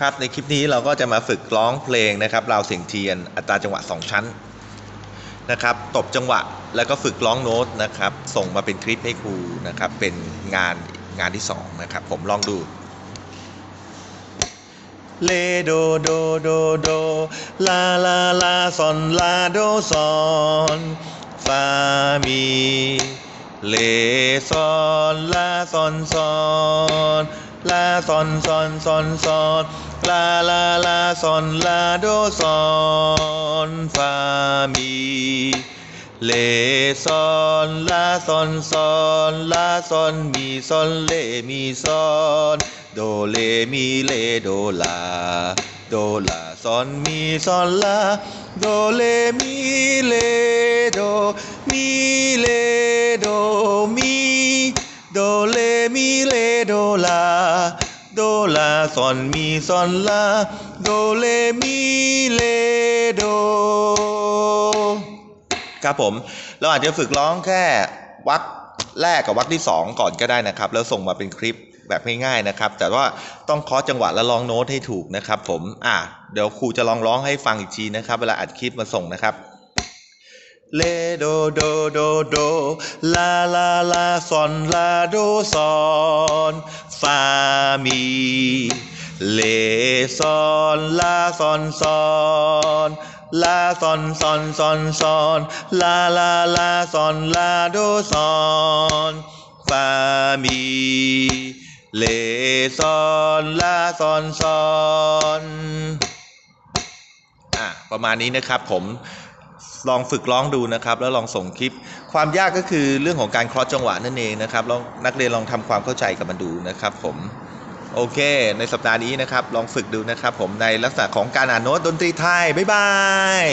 ครับในคลิปนี้เราก็จะมาฝึกร้องเพลงนะครับราวเสียงเทียนอัตราจังหวะ 2 ชั้นนะครับตบจังหวะแล้วก็ฝึกร้องโน้ตนะครับส่งมาเป็นคลิปให้ครูนะครับเป็นงานงานที่2นะครับผมลองดูเลโดโดโดโดลาลาลาซอนลาโดซอนฟามีเลซอนลาซอนซอน ลาซอนซอนซอนซอนลาลาลาซอนลาโดซอนฟามีเลซอนลาซอนซอนลาซอนมีซอนเลมีซอนโดเลมีเลโดลาโดลาซอนมีซอนลาโดเลมีเลโดมี โดเลมีเลโดลา โดลาซอนมีซอนลา โดเลมีเลโด ครับผม เราอาจจะฝึกร้องแค่วักแรกกับวักที่ 2 ก่อนก็ได้นะครับ แล้วส่งมาเป็นคลิปแบบง่ายๆนะครับ แต่ว่าต้องเคาะจังหวะและร้องโน้ตให้ถูกนะครับ ผม อะ เดี๋ยวครูจะลองร้องให้ฟังอีกทีนะครับ เวลาอัดคลิปมาส่งนะครับ เลโดโดโดโดลาลาลาซอนลาโดซอนฟามีเลซอนลาซอนซอนลาซอนซอนซอนซอนลาลาลาซอนลาโดซอนฟามีเลซอนลาซอนซอนอะประมาณนี้นะครับผม ลองฝึกร้องดูนะครับ แล้วลองส่งคลิป ความยากก็คือเรื่องของการคลอสจังหวะนั่นเองนะครับลองนักเรียนลองทำความเข้าใจกับมันดูนะครับผมโอเค ในสัปดาห์นี้นะครับ ลองฝึกดูนะครับผมในลักษณะของการอ่านโน้ตดนตรีไทย บ๊ายบาย